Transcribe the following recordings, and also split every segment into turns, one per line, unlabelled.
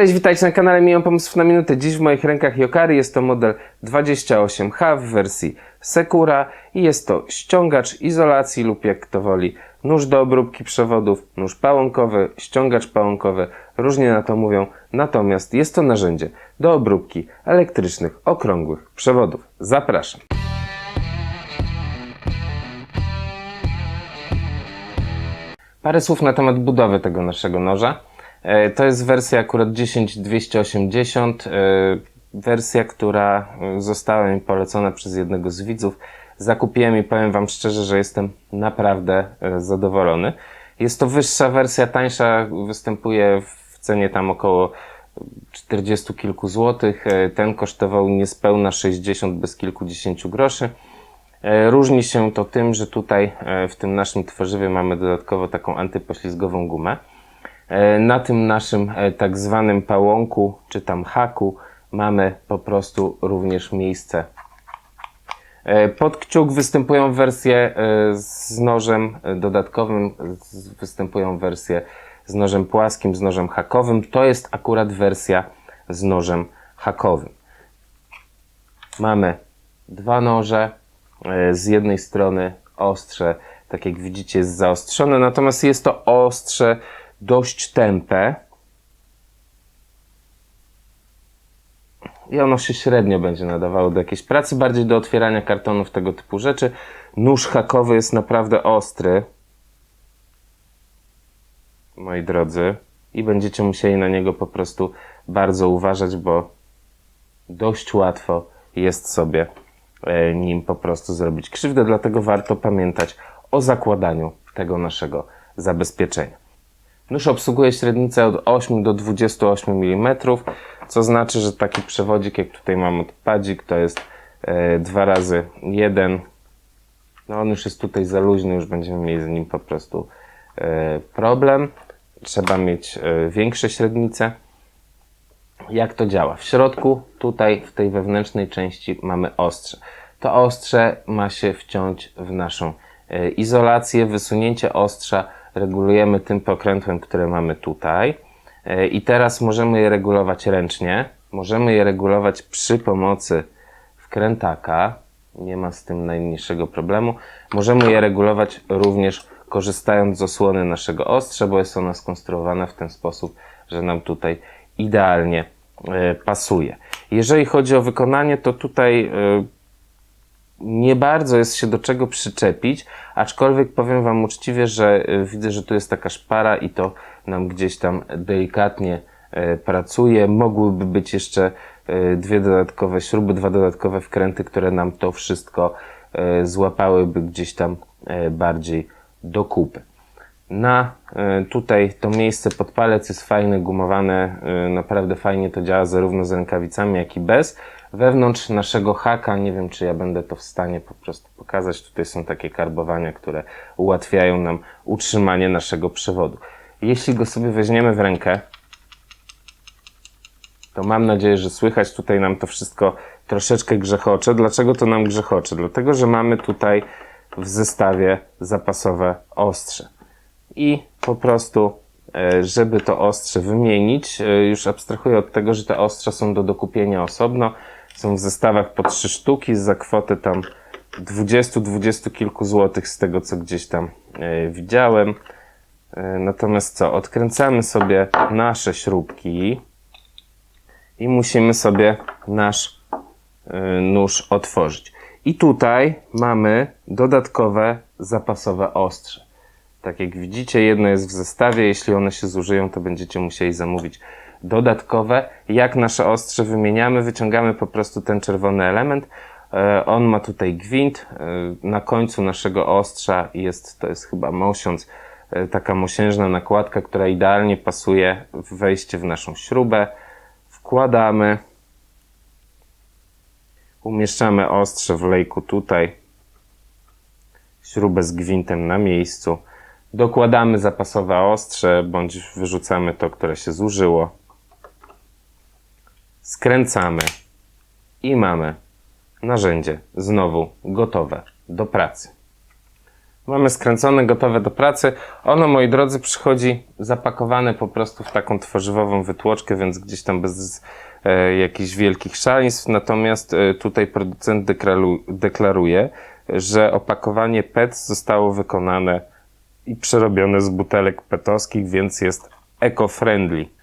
Cześć, witajcie na kanale Mijam Pomysłów na Minutę. Dziś w moich rękach Yokari jest to model 28H w wersji Sekura i jest to ściągacz izolacji lub jak kto woli nóż do obróbki przewodów, nóż pałąkowy, ściągacz pałąkowy, różnie na to mówią, natomiast jest to narzędzie do obróbki elektrycznych, okrągłych przewodów. Zapraszam. Parę słów na temat budowy tego naszego noża. E, To jest wersja akurat 10280, e, wersja, która e, została mi polecona przez jednego z widzów. Zakupiłem i powiem Wam szczerze, że jestem naprawdę zadowolony. Jest to wyższa wersja, tańsza, występuje w cenie tam około 40 kilku złotych. Ten kosztował niespełna 60 bez kilkudziesięciu groszy. Różni się to tym, że tutaj w tym naszym tworzywie mamy dodatkowo taką antypoślizgową gumę. E, Na tym naszym e, tak zwanym pałąku, czy tam haku, mamy po prostu również miejsce. E, Pod kciuk występują wersje z nożem dodatkowym, występują wersje z nożem płaskim, z nożem hakowym. To jest akurat wersja z nożem hakowym. Mamy dwa noże. Z jednej strony ostrze, tak jak widzicie, jest zaostrzone, natomiast jest to ostrze dość tępe. I ono się średnio będzie nadawało do jakiejś pracy, bardziej do otwierania kartonów, tego typu rzeczy. Nóż hakowy jest naprawdę ostry, moi drodzy, i będziecie musieli na niego po prostu bardzo uważać, bo dość łatwo jest sobie e, nim po prostu zrobić krzywdę, dlatego warto pamiętać o zakładaniu tego naszego zabezpieczenia. Nóż obsługuje średnicę od 8 do 28 mm, co znaczy, że taki przewodzik, jak tutaj mam od padzik, to jest e, 2 razy 1. No on już jest tutaj za luźny, już będziemy mieli z nim po prostu e, problem. Trzeba mieć e, większe średnice. Jak to działa? W środku, tutaj w tej wewnętrznej części mamy ostrze. To ostrze ma się wciąć w naszą e, izolację. Wysunięcie ostrza regulujemy tym pokrętłem, które mamy tutaj. E, I teraz możemy je regulować ręcznie. Możemy je regulować przy pomocy wkrętaka. Nie ma z tym najmniejszego problemu. Możemy je regulować również korzystając z osłony naszego ostrza, bo jest ona skonstruowana w ten sposób, że nam tutaj idealnie e, pasuje. Jeżeli chodzi o wykonanie, to tutaj e, nie bardzo jest się do czego przyczepić, aczkolwiek powiem Wam uczciwie, że e, widzę, że tu jest taka szpara i to nam gdzieś tam delikatnie e, pracuje. Mogłyby być jeszcze e, dwie dodatkowe śruby, dwa dodatkowe wkręty, które nam to wszystko złapałyby gdzieś tam bardziej do kupy. Na tutaj to miejsce pod palec jest fajne, gumowane, naprawdę fajnie to działa zarówno z rękawicami, jak i bez. Wewnątrz naszego haka, nie wiem czy ja będę to w stanie po prostu pokazać, tutaj są takie karbowania, które ułatwiają nam utrzymanie naszego przewodu. Jeśli go sobie weźmiemy w rękę, to mam nadzieję, że słychać tutaj nam to wszystko troszeczkę grzechocze. Dlaczego to nam grzechocze? Dlatego, że mamy tutaj w zestawie zapasowe ostrze. I po prostu, e, żeby to ostrze wymienić, e, już abstrahuję od tego, że te ostrza są do dokupienia osobno. Są w zestawach po trzy sztuki za kwotę tam 20-20 kilku złotych z tego, co gdzieś tam e, widziałem. E, Natomiast co, odkręcamy sobie nasze śrubki i musimy sobie nasz y, nóż otworzyć. I tutaj mamy dodatkowe zapasowe ostrze. Tak jak widzicie, jedno jest w zestawie. Jeśli one się zużyją, to będziecie musieli zamówić dodatkowe. Jak nasze ostrze wymieniamy, wyciągamy po prostu ten czerwony element. E, On ma tutaj gwint. E, Na końcu naszego ostrza jest, to jest chyba mosiąc, e, taka mosiężna nakładka, która idealnie pasuje w wejście w naszą śrubę. Wkładamy. Umieszczamy ostrze w lejku tutaj. Śrubę z gwintem na miejscu. Dokładamy zapasowe ostrze, bądź wyrzucamy to, które się zużyło. Skręcamy i mamy narzędzie znowu gotowe do pracy. Mamy skręcone, gotowe do pracy. Ono, moi drodzy, przychodzi zapakowane po prostu w taką tworzywową wytłoczkę, więc gdzieś tam bez e, jakichś wielkich szaleństw. Natomiast e, tutaj producent deklaru, deklaruje, że opakowanie PET zostało wykonane i przerobione z butelek petowskich, więc jest eco-friendly.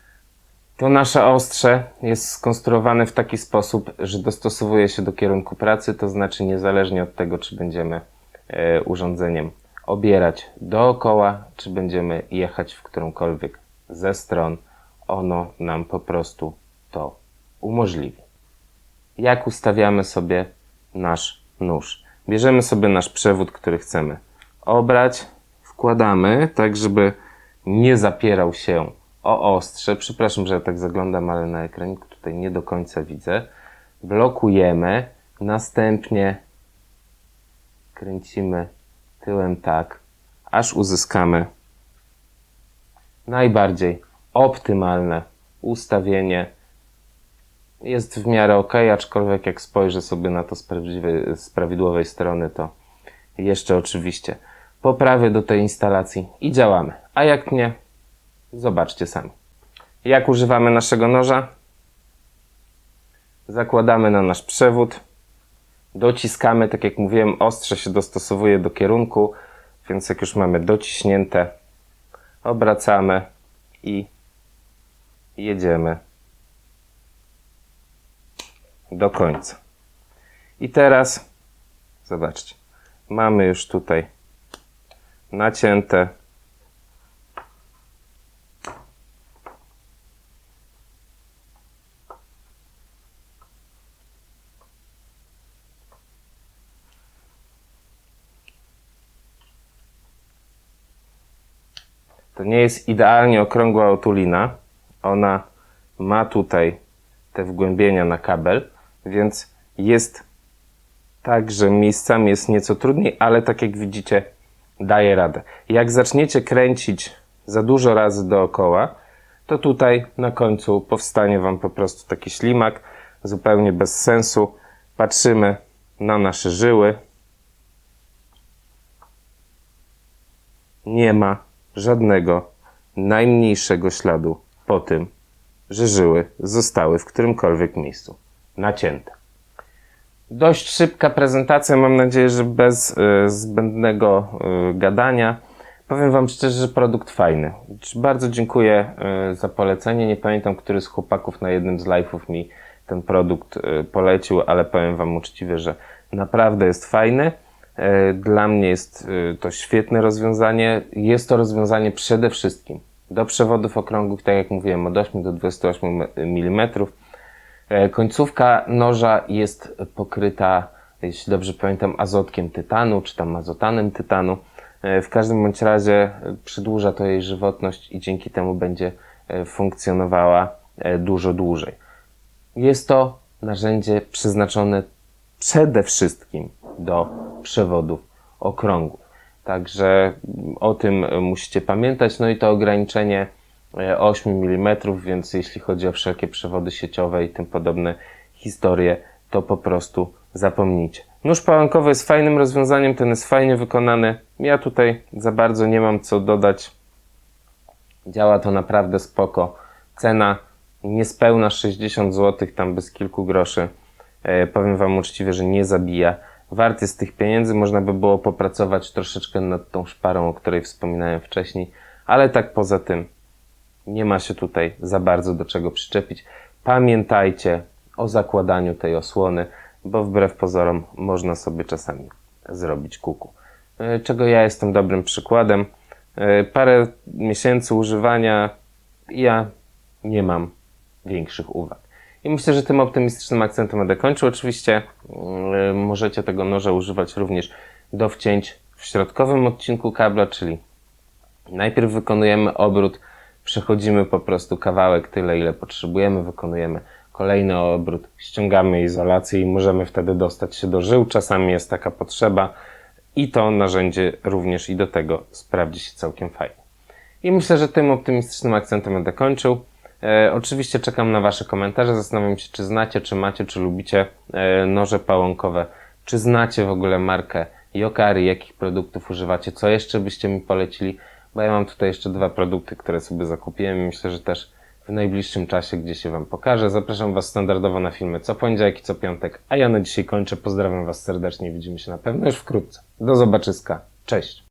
To nasze ostrze jest skonstruowane w taki sposób, że dostosowuje się do kierunku pracy, to znaczy niezależnie od tego, czy będziemy e, urządzeniem obierać dookoła, czy będziemy jechać w którąkolwiek ze stron, ono nam po prostu to umożliwi. Jak ustawiamy sobie nasz nóż? Bierzemy sobie nasz przewód, który chcemy obrać, wkładamy tak, żeby nie zapierał się o ostrze. Przepraszam, że ja tak zaglądam, ale na ekraniku tutaj nie do końca widzę. Blokujemy, następnie kręcimy tyłem tak, aż uzyskamy najbardziej optymalne ustawienie. Jest w miarę ok, aczkolwiek jak spojrzę sobie na to z, z prawidłowej strony, to jeszcze oczywiście poprawię do tej instalacji i działamy. A jak nie, zobaczcie sami. Jak używamy naszego noża? Zakładamy na nasz przewód, dociskamy, tak jak mówiłem, ostrze się dostosowuje do kierunku, więc jak już mamy dociśnięte, obracamy i jedziemy do końca. I teraz zobaczcie, mamy już tutaj nacięte. To nie jest idealnie okrągła otulina. Ona ma tutaj te wgłębienia na kabel, więc jest tak, że miejscami jest nieco trudniej, ale tak jak widzicie, daje radę. Jak zaczniecie kręcić za dużo razy dookoła, to tutaj na końcu powstanie Wam po prostu taki ślimak, zupełnie bez sensu. Patrzymy na nasze żyły. Nie ma żadnego najmniejszego śladu po tym, że żyły zostały w którymkolwiek miejscu nacięte. Dość szybka prezentacja, mam nadzieję, że bez y, zbędnego y, gadania. Powiem Wam szczerze, że produkt fajny. Bardzo dziękuję y, za polecenie. Nie pamiętam, który z chłopaków na jednym z live'ów mi ten produkt polecił, ale powiem Wam uczciwie, że naprawdę jest fajny. Y, Dla mnie jest y, to świetne rozwiązanie. Jest to rozwiązanie przede wszystkim do przewodów okrągłych, tak jak mówiłem, od 8 do 28 mm. E, Końcówka noża jest pokryta, jeśli dobrze pamiętam, azotkiem tytanu, czy tam azotanem tytanu. E, W każdym bądź razie e, przedłuża to jej żywotność i dzięki temu będzie e, funkcjonowała e, dużo dłużej. Jest to narzędzie przeznaczone przede wszystkim do przewodów okrągłych. Także o tym e, musicie pamiętać. No i to ograniczenie e, 8 mm, więc jeśli chodzi o wszelkie przewody sieciowe i tym podobne historie, to po prostu zapomnijcie. Nóż pałankowy jest fajnym rozwiązaniem, ten jest fajnie wykonany. Ja tutaj za bardzo nie mam co dodać. Działa to naprawdę spoko. Cena niespełna 60 zł, tam bez kilku groszy. E, powiem Wam uczciwie, że nie zabija. Wart jest tych pieniędzy, można by było popracować troszeczkę nad tą szparą, o której wspominałem wcześniej, ale tak poza tym nie ma się tutaj za bardzo do czego przyczepić. Pamiętajcie o zakładaniu tej osłony, bo wbrew pozorom można sobie czasami zrobić kuku. E, Czego ja jestem dobrym przykładem. E, Parę miesięcy używania ja nie mam większych uwag. I myślę, że tym optymistycznym akcentem będę kończył. Oczywiście mm, możecie tego noża używać również do wcięć w środkowym odcinku kabla, czyli najpierw wykonujemy obrót, przechodzimy po prostu kawałek tyle, ile potrzebujemy, wykonujemy kolejny obrót, ściągamy izolację i możemy wtedy dostać się do żył. Czasami jest taka potrzeba i to narzędzie również i do tego sprawdzi się całkiem fajnie. I myślę, że tym optymistycznym akcentem będę kończył. E, oczywiście czekam na Wasze komentarze. Zastanawiam się, czy znacie, czy macie, czy lubicie e, noże pałąkowe, czy znacie w ogóle markę Jokari, jakich produktów używacie, co jeszcze byście mi polecili, bo ja mam tutaj jeszcze dwa produkty, które sobie zakupiłem i myślę, że też w najbliższym czasie gdzieś się Wam pokażę. Zapraszam Was standardowo na filmy co poniedziałek i co piątek, a ja na dzisiaj kończę. Pozdrawiam Was serdecznie widzimy się na pewno już wkrótce. Do zobaczyska. Cześć!